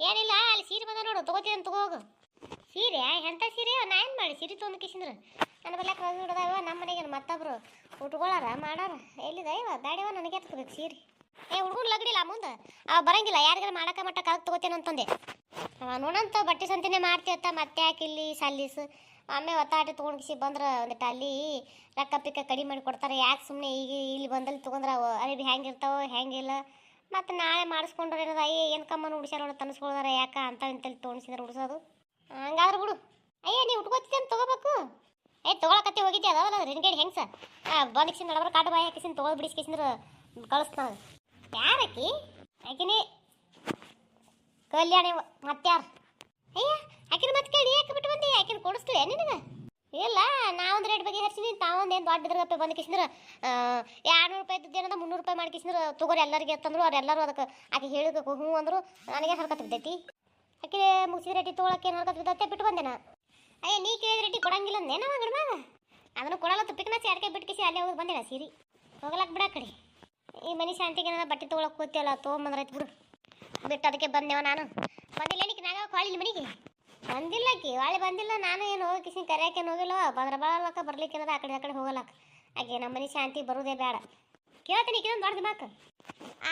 ಏನಿಲ್ಲ, ಅಲ್ಲಿ ಸೀರೆ ಬಂದ ನೋಡು, ತಗೋತೀನಿ ತಗೋ ಹೋಗು. ಸೀರೆ ಎಂಥ ಸೀರೆ? ನಾ ಏನು ಮಾಡಿ? ಸೀರೆ ತೊಂದು ಕಿಸಿಂದ್ರ ನನ್ನ ಬಲ್ಯಾಕ ಹಿಡ್ದಾವ ನಮ್ಮ ಮನೆಗೆ ಮತ್ತೊಬ್ರು ಉಟ್ಕೊಳ್ಳಾರ ಮಾಡಾರ. ಎಲ್ಲಿದ? ಇವ ದಾಡಿವ ನನಗೆ ತಗೋಬೇಕು ಸೀರೆ. ಏ ಹುಡುಗರು ಲಗ್ಡಿಲ್ಲ ಮುಂದೆ? ಅವ ಬರಂಗಿಲ್ಲ, ಯಾರಿಗಾರ ಮಾಡಕ ಮಟ್ಟ ಕಲ್ತು ತಗೋತೇನೆ ಅಂತಂದೆ. ಅವ ನೋಡಂತ ಬಟ್ಟೆ ಸಂತಿನೇ ಮಾಡ್ತೀವತ್ತ ಮತ್ತೆ ಯಾಕೆ ಇಲ್ಲಿ ಸಲ್ಲಿಸು? ಆಮೇಲೆ ಒತ್ತಾಟ ತೊಗೊಂಡು ಕಿಸಿ ಬಂದ್ರೆ ಒಂದಿಟ್ಟು ಅಲ್ಲಿ ರೊಕ್ಕ ಪಿಕ್ಕ ಕಡಿಮೆ ಮಾಡಿ ಕೊಡ್ತಾರೆ. ಯಾಕೆ ಸುಮ್ಮನೆ ಈಗ ಇಲ್ಲಿ ಬಂದಲ್ಲಿ ತೊಗೊಂಡ್ರೆ ಅವು ಅರಿಬಿ ಹೆಂಗಿರ್ತಾವೋ ಹೆಂಗಿಲ್ಲ ಮತ್ತು ನಾಳೆ ಮಾಡಿಸ್ಕೊಂಡ್ರೆ ಏನದ ಅಯ್ಯ, ಏನು ಕಮ್ಮನ ಉಡ್ಸ್ಯಾರ ನೋಡಿ, ತನ್ಸ್ಕೊಳ್ದಾರ ಯಾಕ? ಅಂತ ಇಂತಲ್ಲಿ ತೋಣಿಸಿದ್ರೆ ಉಡ್ಸೋದು ಹಂಗಾದ್ರೆ ಬಿಡು. ಅಯ್ಯ ನೀ ಉಟ್ಕೋತಿದ್ದೆ ಅಂತ ತೊಗೋಬೇಕು. ಏ, ತೊಗೊಳಕತ್ತಿ ಹೋಗಿದ್ದೆ ಅದಾವಲ್ಲ ರೆನ್ಗೇಡ್ ಹೆಂಗ್ಸ? ಬಂದು ಕಿಸಿನ ನಡಬರ, ಕಾಟ ಬಾಯಿ ಹಾಕಿಸಿನ ತೊಗೊಳ್ ಬಿಡಿಸ್ಕಿಸಿಂದ್ರೆ ಯಾರು ಯಾರಕ್ಕಿ ಆಕಿನೇ ಕಲ್ಯಾಣಿ ಮತ್ಯಾರು ಅಯ್ಯ ಆಕಿನ ಮತ್ತೆ ಕೇಳಿ, ಯಾಕೆ ಬಿಟ್ಟು ಬಂದಿ? ಆಕಿನ ಕೊಡಿಸ್ತೀವಿ ನಿನಗೆ? ಇಲ್ಲ ನಾವೊಂದು ರೇಟ್ ಬಗ್ಗೆ ಹರಿಸಿದ್ವಿ ತಾವೊಂದು ಏನು ದೊಡ್ಡ ಇದ್ರಪ್ಪ ಬಂದು ಕಿಸಿದ್ರೆ ಎರಡುನೂರು ರೂಪಾಯಿ ಇದ್ದೇನಂದ್ರೆ ಮುನ್ನೂರು ರೂಪಾಯಿ ಮಾಡಿ ಕಿಸಿದ್ರೆ ತಗೋರಿ ಎಲ್ಲರಿಗೆ ಅಂತಂದ್ರು ಅವ್ರೆಲ್ಲರೂ ಅದಕ್ಕೆ ಆಕೆ ಹೇಳಬೇಕು ಹ್ಞೂ ಅಂದರು, ನನಗೆ ಹರ್ಕತ್ ಬಿದ್ದೈತಿ. ಆಕೆ ಮುಗಿಸಿದ ರೇಟಿ ತೊಗೊಳಕ್ಕೆ ಏನು ಹರ್ಕತ್ ಬಿದ್ದೈತೆ, ಬಿಟ್ಟು ಬಂದೆ ನಾ ಅಯ್ಯ, ನೀ ಕೇಳಿದ ರೇಟಿ ಕೊಡಂಗಿಲ್ಲ ಅಂದೇನವ ಗಡ್ಮಾಗ ಅದನ್ನು ಕೊಡಲ್ಲ ತುಪ್ಪಿಕನಾಚಿ ಅಡಿಕೆ ಬಿಟ್ಟು ಕಿಸಿ ಅಲ್ಲೇ ಹೋಗಿ ಬಂದೆ ಸೀರಿ? ಹೋಗಲಕ್ಕೆ ಬಿಡ ಕಡೆ. ಈ ಮನೆ ಶಾಂತಿಗೆ ಏನಾರ ಬಟ್ಟೆ ತೊಗೊಳಕ್ಕೆ ಕೂತಿಯಲ್ಲ ತೊಗೊಂಬಂದ್ರೈತೆ ಬಿಡು. ಬಿಟ್ಟು ಅದಕ್ಕೆ ಬಂದೆವ ನಾನು. ಬಂದಿಲ್ಲ ಏನಕ್ಕೆ ನಾಗ ಕಾಳಿಲ್ಲ ಮನೆಗೆ? ಬಂದಿಲ್ಲ ಆಕಿ ಬಂದಿಲ್ಲ. ನಾನು ಏನು ಹೋಗಿ ಕಿಸಿನ ಕರೆಯಕ್ಕೇನು ಹೋಗಿಲ್ಲ. ಬಂದ್ರೆ ಬರಲಕ್ಕ ಬರ್ಲಿಕ್ಕೆ ಆ ಕಡೆ ಆ ಕಡೆ ಹೋಗಲಕ್ಕ ಆಕೆ ನಮ್ಮ ಮನೆ ಶಾಂತಿ ಬರೋದೇ ಬೇಡ. ಕೇಳ್ತೀನಿ ಇದೊಂದು ದೊಡ್ಡ ಮಾಕ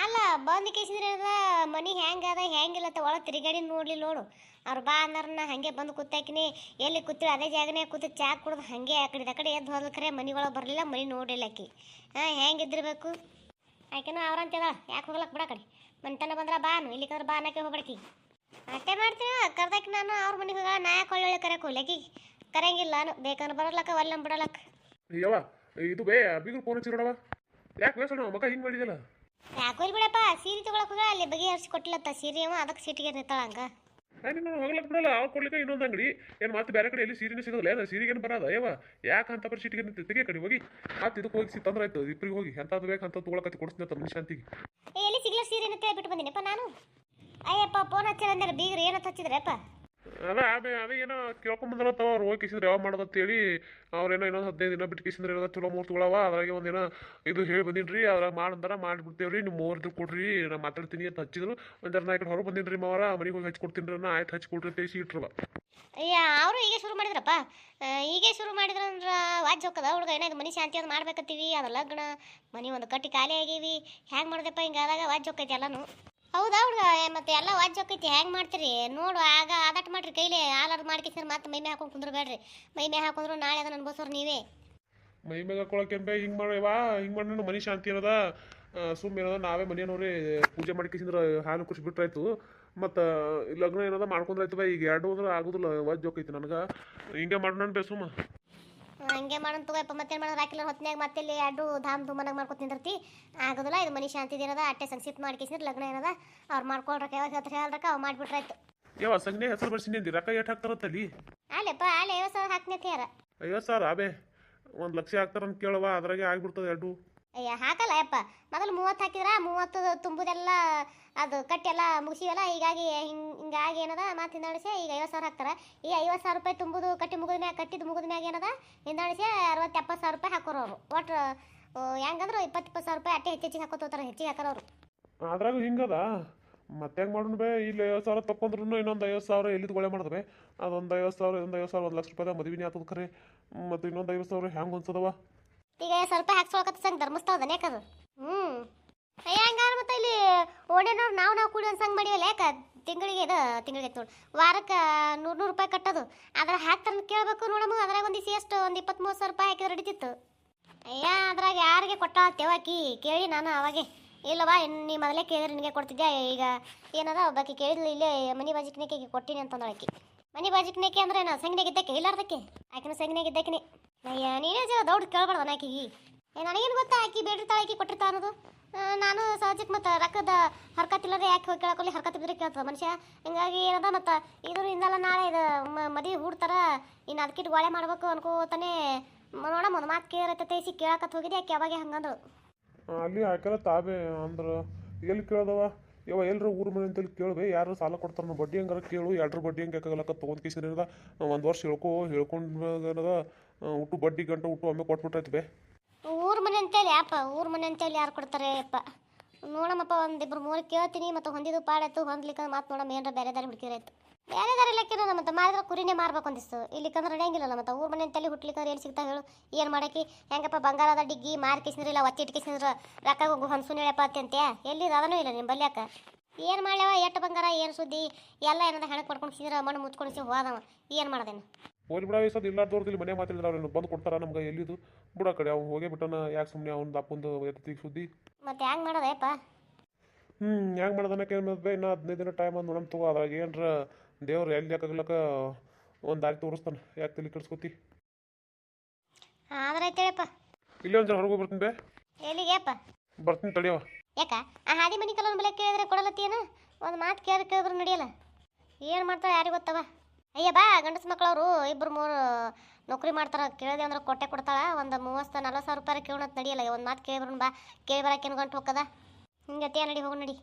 ಅಲ್ಲ, ಬಂದು ಅದ ಮನಿ ಹೆಂಗದ ಹೆಂಗಿಲ್ಲ ಅಂತ ಒಳಗೆ ತಿರುಗಾಡಿ ನೋಡ್ಲಿ ನೋಡು. ಅವ್ರು ಬಾ ಅನ್ನೋರನ್ನ ಹಾಗೆ ಬಂದು ಕೂತಾಕಿನಿ. ಎಲ್ಲಿ ಕೂತಿಳು ಅದೇ ಜಾಗನೇ ಕೂತು ಚಾ ಕುಡ್ದು ಹಾಗೆ ಆ ಕಡೆ ಆ ಕಡೆ ಎದ್ದು ಹೋದ ಕರೆ, ಮನೆ ಒಳಗೆ ಬರಲಿಲ್ಲ, ಮನೆ ನೋಡಿಲ್ಲ ಆಕಿ. ಹಾಂ ಹೆಂಗಿದ್ದಿರ್ಬೇಕು ಆಕೆನೂ ಅವ್ರಂತದ ಯಾಕೆ ಹೋಗ್ಲಕ್ಕೆ ಬಿಡ ಕಡೆ? ಮನೆತನ ಬಂದ್ರೆ ಬಾನು ಇಲ್ಲಿಕಂದ್ರೆ ಬಾ ಅನ್ನಕ್ಕೆ ಹೋಗ್ಬಿಡಕಿ ಅಷ್ಟೇ ಮಾಡ್ತೀನಿ ಕರ್ದಕ್ಕೆ ನಾನು ಅವ್ರ ಮನೆಗೆ ಹೋಗ ನಾ ಯಾಕೆ ಒಳ್ಳೊಳ್ಳೆ ಕರೆಯಕ್ಕೆ ಹೋಗ್ಲಕ್ಕಿ ಕರೆಯಂಗಿಲ್ಲ ನಾನು ಬೇಕಂದ್ರೆ ಬರಲಕ್ಕ ಒಲ್ಲ ಬಿಡಲಕ್ಕ. ಯವ್ವ ಇದು ಬೇ ಬಿಗು ಫೋನ್ ಹಚ್ಚಿ ಯಾಕ ಬೇಸಣ ಮಗ ಹಿಂಗೆ ಮಾಡಿದಲ್ಲ ಯಾಕೋ ಇಲ್ಲಿ ಬಿಡಪ್ಪ ಸೀರೆ ತಗೊಳಕ್ ಹೋಗ ಅಲ್ಲಿ ಬಗೆಹರಿಸಿ ಕೊಟ್ಟಿಲ್ಲತ್ತ ಸೀರೆ ಅವ ಅದಕ್ಕೆ ಸಿಟಿಗೆ ನಿಂತಾಳ ಹಂಗ. ನೀನು ಹೋಗ್ಲಕ್ ಬಿಡಲ್ಲ ಅವ್ರು ಕೊಡ್ಲಿಕ್ಕೆ ಇನ್ನೊಂದು ಅಂಗಡಿ. ಏನು ಮತ್ತೆ ಬೇರೆ ಕಡೆ ಎಲ್ಲಿ ಸೀರೆನೇ ಸಿಗೋದಿಲ್ಲ ಏನು ಸೀರೆಗೇನು ಬರೋದ ಯವ್ವ. ಯಾಕೆ ಅಂತ ಬರೀ ಸೀಟಿಗೆ ನಿಂತು ತೆಗೆ ಕಡೆ ಹೋಗಿ. ಮತ್ತೆ ಇದಕ್ಕೆ ಹೋಗಿ ತಂದ್ರೆ ಆಯ್ತು ಇಬ್ಬರಿಗೆ ಹೋಗಿ. ಎಂಥದ್ದು ಬೇಕು ಅಂತ ತೊಗೊಳಕತ್ತಿ ಕೊಡಿಸ್ತೀನಿ ಮನುಷ್ಯ ಶಾಂತಿಗೆ ಏ ಎಲ್ಲಿ ಸಿಗ್ಲ ಸೀರೆ ಅಂತ ಬಿಟ್ಟು ಬಂದಿನಪ್ಪ ನಾನು? ಅಯ್ಯಪ್ಪ ಫೋನ್ ಹಚ್ಚಿರ ಅಂದ್ರೆ ಬೀಗ್ರ ಏನಂತ ಹಚ್ಚಿದ್ರಪ್ಪ ಅದ ಅದೇ ಅದೇ ಏನೋ ಕೇಳ್ಕೊಂಬಂದ್ರತ್ತವ ಅವ್ರು ಹೋಗಿ ಕಿಸಿದ್ರೆ ಯಾವ ಮಾಡೋದು ಅಂತೇಳಿ ಅವ್ರೇನೋ ಇನ್ನೊಂದು ಹದಿನೈದು ದಿನ ಬಿಟ್ಟು ಕಿಸಿದ್ರೆ ಏನೋ ಚಲೋ ಮೂರ್ತುಗಳವ ಅದ್ರಾಗೆ ಒಂದೇನೋ ಇದು ಹೇಳಿ ಬಂದಿನ್ರಿ ಅದ್ರಾಗ ಮಾಡಂದಾರ ಮಾಡಿಬಿಡ್ತೇವ್ರಿ ನಿಮ್ಮ ಮೂರ್ದು ಕೊಡ್ರಿ ನಾ ಮಾತಾಡ್ತೀನಿ ಅಂತ ಹಚ್ಚಿದ್ರು. ಒಂದರ ನಾ ಕಡೆ ಹೊರಗೆ ಬಂದಿನ್ರಿ ಮಾವರ ಮನೆಗೆ ಹೋಗಿ ಹಚ್ಕೊಡ್ತೀನಿ ರೀ ಆಯ್ತು ಹಚ್ಕೊಡ್ರಿ ಅಂತ ಇಟ್ರವ ಅಯ್ಯ ಅವರು ಈಗ ಶುರು ಮಾಡಿದ್ರಪ್ಪ? ಹೀಗೆ ಈಗ ಶುರು ಮಾಡಿದ್ರಂದ್ರ ವಾಜ್ ಹೋಗದ ಹುಡುಗ ಏನಾಯ್ತು ಮನೆ ಶಾಂತಿ ಅದು ಮಾಡ್ಬೇಕತ್ತೀವಿ ಅದ್ರ ಲಗ್ನ ಮನೆ ಒಂದು ಕಟ್ಟಿ ಖಾಲಿ ಆಗೀವಿ ಹ್ಯಾಂಗೆ ಮಾಡಿದೆಪ್ಪ ಹಿಂಗಾದಾಗ ಆದಾಗ ವಾಜ್ ಹೋಗೈತಿ ಎಲ್ಲಾನು? ಹೌದಾ ಹುಡುಗ ಮತ್ತೆ ಎಲ್ಲ ವಾಜ್ ಹೋಗೈತಿ ಹ್ಯಾಂಗೆ ಮಾಡ್ತೀರಿ? ನೋಡು, ಆಗ ಆದಟ್ ಮಾಡ್ರಿ ಕೈಲಿ ಹಾಲಾರು ಮಾಡ್ಕಿಸ್ತಾರೆ ಮತ್ತೆ ಮೈ ಮೇ ಹಾಕೊಂಡು ಕುಂದ್ರಬೇಡ್ರಿ. ಬೇಡ್ರಿ ಮೇ ಹಾಕೊಂಡ್ರು ನಾಳೆ ಅದನ್ನ ಅನ್ಬೋಸೋರು ನೀವೇ. ಮೈ ಹಾಕೊಳಕ್ಕೆ ಬೇ, ಹಿಂಗೆ ಮಾಡ್ಯವಾ ಹಿಂಗೆ ಮಾಡಿ ಮನಿ ಶಾಂತಿ ಇರೋದ ಸುಮ್ಮನೆ ಏನದ ನಾವೇ ಮನೆಯವ್ರಿ ಪೂಜೆ ಮಾಡ್ಕಿಸಿದ್ರೆ ಹಾಲು ಖುಷಿ ಬಿಟ್ರಾಯ್ತು. ಮತ್ತು ಲಗ್ನ ಏನದ ಮಾಡ್ಕೊಂಡ್ರಾಯ್ತು ಬಾ, ಈಗ ಎರಡು ಅಂದ್ರೆ ಆಗೋದಿಲ್ಲ, ವಾಜ್ ನನಗೆ. ಹಿಂಗೆ ಮಾಡೋಣ ಬೇ ಸುಮ್ಮ. ಹಂಗೆ ಮಾಡೋಣ ತಗೋಯಪ್ಪ ಮತ್ತೇನು ಮಾಡೋದು ರಾಕಿಲ್ಲ ಹೊತ್ತಿನಾಗ ಮತ್ತೆ ಇಲ್ಲಿ ಎರಡು ಧಾಮ್ ಧೂಮನಾಗ ಮಾಡ್ಕೊತ ನಿಂದಿರ್ತಿ ಆಗೋದಿಲ್ಲ ಇದು ಮನಿ ಶಾಂತಿ ಏನದ ಅಟ್ಟೆ ಸಂಕ್ಷಿಪ್ತ ಮಾಡ್ಕೇಸಿದ್ರೆ ಲಗ್ನ ಏನದ ಅವ್ರು ಮಾಡ್ಕೊಳ್ರಕ್ಕ ಯಾವಾಗ ಹತ್ರ ಹೇಳ್ರಕ್ಕ ಅವ್ರು ಮಾಡ್ಬಿಟ್ರಾಯ್ತು. ಯಾವ ಸಂಜೆ ಹೆಸರು ಬರ್ಸಿನಿ ಅಂದಿ ರೊಕ್ಕ ಎಷ್ಟು ಹಾಕ್ತಾರತ್ತಲ್ಲಿ ಅಲ್ಲಪ್ಪ ಅಲ್ಲೇ ಐವತ್ತು ಸಾವಿರ ಹಾಕ್ನೇತಿ ಯಾರ? ಐವತ್ತು ಸಾವಿರ ಅಬೇ ಒಂದು ಲಕ್ಷ ಹಾಕ್ತಾರಂತ ಕೇಳುವ ಅದ್ರಾಗೆ ಆಗ್ಬಿಡ್ತದೆ ಎರಡು. ಅಯ್ಯ, ಹಾಕಲ್ಲ ಯಪ್ಪ. ಮೊದಲು ಮೂವತ್ತು ಹಾಕಿದ್ರ, ಮೂವತ್ತು ತುಂಬುದೆಲ್ಲ ಅದು ಕಟ್ಟೆಲ್ಲ ಮುಗಿಸಿವಲ್ಲ, ಹೀಗಾಗಿ ಹಿಂಗೆ, ಹಿಂಗಾಗಿ ಏನದ? ಮತ್ತೆ ಹಿಂದಾಡಿಸಿ ಈಗ ಐವತ್ತು ಸಾವಿರ ಹಾಕ್ತಾರೆ. ಈ ಐವತ್ತು ಸಾವಿರ ರೂಪಾಯಿ ತುಂಬುದು, ಕಟ್ಟಿ ಮುಗಿದ ಮ್ಯಾಗ ಕಟ್ಟಿದ್ದು ಮುಗಿದ ಮ್ಯಾಗ ಏನದ? ಹಿಂದಾಡಿಸಿ ಅರವತ್ತು ಎಪ್ಪತ್ತು ಸಾವಿರ ರೂಪಾಯಿ ಹಾಕೋರು ಅವರು. ಒಟ್ಟು ಹೆಂಗಂದ್ರೆ ಇಪ್ಪತ್ತು ಇಪ್ಪತ್ತು ಸಾವಿರ ರೂಪಾಯಿ ಅಟ್ಟೆ ಹೆಚ್ಚು ಹೆಚ್ಚಿಗೆ ಹಾಕೋತಾರೆ ಹೆಚ್ಚಿಗೆ ಹಾಕೋರು ಅವರು. ಅದ್ರಾಗ ಹಿಂಗದ. ಮತ್ತೆ ಹೆಂಗೆ ಮಾಡೋಣ ಬೇ, ಇಲ್ಲಿ ಐವತ್ತು ಸಾವಿರ ತಕೊಂಡ್ರು ಇನ್ನೊಂದು ಐವತ್ತು ಸಾವಿರ ಎಲ್ಲಿ ಗೊಳೆ ಮಾಡಿದ್ರೆ ಅದೊಂದು ಐವತ್ತು ಸಾವಿರ, ಇನ್ನೊಂದು ಐವತ್ತು ಸಾವಿರ ಒಂದು ಲಕ್ಷ ರೂಪಾಯಿ ಮದುವೆನೇ ಆತದ ಖರೆ ಮತ್ತು ಇನ್ನೊಂದು ಐವತ್ತು ಸಾವಿರ ಹೆಂಗೆ ಅನ್ಸದವ ಈಗ ಸ್ವಲ್ಪ ಹಾಕ್ಸ್ಕೊಳಕತ್ತ ಸಂಗ್ ಧರ್ಮಸ್ಥಳದ ಯಾಕದು ಹ್ಞೂ ಅಯ್ಯ ಹಂಗಾರ ಮತ್ತೆ ಇಲ್ಲಿ ಓಡೇನವ್ರು ನಾವು ನಾವು ಕೂಡಿ ಸಂಗ್ ಮಾಡಿವಲ್ಲ ಯಾಕ? ತಿಂಗಳಿಗೆ ಇದು ತಿಂಗಳಿಗೆ ನೋಡಿ. ವಾರಕ್ಕೆ ನೂರು ನೂರು ರೂಪಾಯಿ ಕಟ್ಟೋದು. ಅದ್ರ ಹಾಕ್ತಾರ ಕೇಳಬೇಕು ನೋಡಮ್ಮ ಅದ್ರಾಗ ಒಂದು ಎಷ್ಟು? ಒಂದು ಇಪ್ಪತ್ತ್ಮೂರು ಸಾವಿರ ರೂಪಾಯಿ ಹಾಕಿದ್ರೆ ನಡೀತಿತ್ತು. ಅಯ್ಯ, ಅದ್ರಾಗ ಯಾರಿಗೆ ಕೊಟ್ಟ ತೆವಾಕಿ ಕೇಳಿ ನಾನು ಅವಾಗೆ. ಇಲ್ಲವಾ ನೀ ಮೊದಲೇ ಕೇಳಿದ್ರೆ ನಿನಗೆ ಕೊಡ್ತಿದ್ದೆ ಈಗ ಏನದ? ಒಬ್ಬಾಕಿ ಕೇಳಿದ್ಲು ಇಲ್ಲೇ ಮನೆ ಬಾಜಿಕ್ನೇಕೆ ಕೊಟ್ಟಿನಿ ಅಂತಂದಳಕಿ ಮನೆ ಬಾಜಿಕ್ನೇಕೆ ಅಂದ್ರೆ ನಾ ಸಂಗ್ನಾಗಿದ್ದಕ್ಕೆ ಇಲ್ಲಾರ್ದಕ್ಕೆ? ಆಕಿನ ಸಂಗಿನಾಗ ಇದ್ದಕ್ಕೆ ಅಯ್ಯ, ನೀನೇ ಜರ ದೌಡ್ ಕೇಳ್ಬಾರ್ದು ಆಕಿಗೆ ಏ, ನನಗೇನು ಗೊತ್ತಾ ಆಕಿ ಬೇಡಿರ್ತಾಳೆ ಆಕಿ ಕೊಟ್ಟಿರ್ತಾ ಅನ್ನೋದು? ನಾನು ಸಹಜಕ್ಕೆ ಮತ್ತು ರೊಕ್ಕದ ಹರ್ಕತ್ತಿಲ್ಲದೆ ಯಾಕೆ ಹೋಗಿ ಹರ್ಕತ್ ಇದ್ರೆ ಕೇಳ್ತದ ಮನುಷ್ಯ. ಹಿಂಗಾಗಿ ಏನದ ಮತ್ತು ಇದ್ರ ಇಂದಲ್ಲ ನಾಳೆ ಇದು ಮದಿ ಹೂಡ್ತಾರ, ಇನ್ನು ಅದಕ್ಕಿಟ್ಟು ಗೋಳೆ ಮಾಡ್ಬೇಕು ಅನ್ಕೋತಾನೆ. ನೋಡಮ್ಮ, ಒಂದು ಮಾತು ಕೇಳತ್ತೈತೆ ಸಿ ಕೇಳಕತ್ ಹೋಗಿದ್ದೆ, ಆಕೆ ಯಾವಾಗ ಹಂಗಂದ್ರು ಅಲ್ಲಿ ಹಾಕ್ಯಾರ ತಾವೇ ಅಂದ್ರೆ, ಎಲ್ಲಿ ಕೇಳ್ದವ? ಯಾವ ಎಲ್ಲರ ಊರ ಮನೆ ಅಂತೇಳಿ ಕೇಳ್ಬೇ ಯಾರು ಸಾಲ ಕೊಡ್ತಾರ ಬಡ್ಡಿ ಹಂಗಾರ ಕೇಳು ಎರಡರ ಬಡ್ಡಿ ಹಂಗೆ ಹಾಕಲಕ್ಕ ತೊಗೊಂಡ್ ಕಿಸಿನ ಒಂದು ವರ್ಷ ಹೇಳ್ಕೊ ಹೇಳ್ಕೊಂಡು ಹುಟ್ಟು ಬಡ್ಡಿ ಗಂಟೆ ಹುಟ್ಟು ಒಮ್ಮೆ ಕೊಟ್ಬಿಟ್ರಾಯ್ತು ಊರ್ ಮನೆ ಅಂತೇಳಿ, ಅಪ್ಪ, ಊರ್ ಮನೆ ಅಂತೇಳಿ ಯಾರು ಕೊಡ್ತಾರೆ, ಅಪ್ಪ? ನೋಡಮ್ಮಪ್ಪ, ಒಂದಿಬ್ರು ಮೂರು ಕೇಳ್ತೀನಿ, ಮತ್ತು ಹೊಂದಿದ್ದು ಪಾಡಾಯ್ತು ಹೊಂದ್ಲಿಕ್ಕೆ ಮಾತು ನೋಡಮ್ಮ, ಏನಾರ ಬೇರೆ ದಾರಿ ಹುಡುಕಿದ್ರಾಯ್ತು ಬೇರೆ ದಾರಿ ಲೆಕ್ಕಿರೋದ ಮತ್ತೆ ಮಾರಿದ್ರೆ ಕುರಿನೇ ಮಾರ್ಬೇಕು ಅಂದಿಸ್ತು ಇಲ್ಲಿಕಂದ್ರೆ ನಡೆಯಂಗಿಲ್ಲಲ್ಲ ಮತ್ತೆ, ಊರ್ ಮನೆ ಅಂತೇಳಿ ಹುಟ್ಲಿಕ್ಕಂದ್ರೆ ಎಲ್ಲಿ ಸಿಗ್ತಾ ಹೇಳು? ಏನು ಮಾಡಕ್ಕೆ? ಹೆಂಗಪ್ಪ, ಬಂಗಾರದ ಡಿಗ್ಗಿ, ಮಾರಿ ಇಲ್ಲ, ಒತ್ತಿ ಇಟ್ಕಿಸ್ನಿದ್ರ ರೊಕ್ಕ ಹೋಗು, ಹೊನ್ಸು ಹೇಳಪ್ಪ ಅತ್ಯಂತ ಎಲ್ಲಿ ಅದನೂ ಇಲ್ಲ ನಿಮ್ಮ ಬಲ್ಯಾಕ. ಏನು ಮಾಡ್ಯಾವ ಎಷ್ಟು ಬಂಗಾರ, ಏನು ಸುದ್ದಿ? ಎಲ್ಲ ಏನಾದ ಹೆಣಕ್ಕೆ ಪಡ್ಕೊಂಡು ಸಿದ್ರ ಮಣ್ಣು ಮುಚ್ಕೊಂಡು ಹೋದವ. ಏನು ಮಾಡ್ದೇನು? ಹೋಗಿ ಬಿಡ ಸದ್ ಇಲ್ಲಾರ್ದವ್ರದ್ದು ಇಲ್ಲಿ ಮನೆ ಮಾತಾಡಿದ್ರೆ ಅವ್ರು ಬಂದು ಕೊಡ್ತಾರ ನಮ್ಗೆ ಎಲ್ಲಿದು? ಬಿಡ ಕಡೆ ಅವ್ನು ಹೋಗೇ ಬಿಟ್ಟನ ಯಾಕೆ ಸುಮ್ಮನೆ ಅವ್ನ ಅಪ್ಪಂದು ಎತ್ತಿಗೆ ಸುದ್ದಿ? ಮತ್ತೆ ಹೆಂಗೆ ಮಾಡೋದೇಪ್ಪ ಹ್ಞೂ ಹೆಂಗೆ ಮಾಡೋದನ್ನಕ್ಕೆ ಬೇ ಇನ್ನೂ ಹದಿನೈದು ದಿನ ಟೈಮ್ ಅಂದ್ ನೋಡಮ್ ತಗೋ ಅದ್ರಾಗ ಏನರ ದೇವ್ರು ಎಲ್ಲಿ ಯಾಕಾಗ್ಲಕ್ಕ ಒಂದು ದಾರಿ ತೋರಿಸ್ತಾನೆ. ಯಾಕೆ ತಲೆ ಕೆಡಿಸ್ಕೊತಿ? ಆದ್ರೆ ಐತೇಳಪ್ಪ ಇಲ್ಲೇ ಒಂದು ಜನ ಹೊರಗೆ ಬರ್ತೀನಿ ಬೇ. ಎಲ್ಲಿಗೆಪ್ಪ ಬರ್ತೀನಿ ತಡಿಯವ ಯಾಕ? ಆ ಹಾದಿ ಮನಿ ಕಲ್ಲೊಂದು ಬೆಲೆ ಕೇಳಿದ್ರೆ ಕೊಡಲತ್ತೀನ ಒಂದು ಮಾತು ಕೇಳಿದ್ರೆ ಕೇಳಿದ್ರು ನಡೆಯಲ್ಲ. ಏನು ಮಾಡ್ತಾಳೆ ಯಾರಿಗೆ ಗೊತ್ತವ? ಅಯ್ಯ ಬಾ ಗಂಡಸ ಮಕ್ಕಳವರು ಇಬ್ಬರು ಮೂರು ನೌಕರಿ ಮಾಡ್ತಾರ, ಕೇಳಿದೆ ಅಂದ್ರೆ ಕೊಟ್ಟೆ ಕೊಡ್ತಾಳ, ಒಂದು ಮೂವತ್ತು ನಲ್ವತ್ತು ಸಾವಿರ ರೂಪಾಯಿ ಕೇಳೋಣ ನಡೆಯಲ್ಲ, ಒಂದು ಮಾತು ಕೇಳಿ ಬರೋಣ ಬಾ, ಕೇಳಿ ಬರಕ್ಕೆ ಏನು ಗಂಟು ಹೋಗದ ಅತ್ತೆ ನಡಿ, ಹೋಗು ನಡಿ.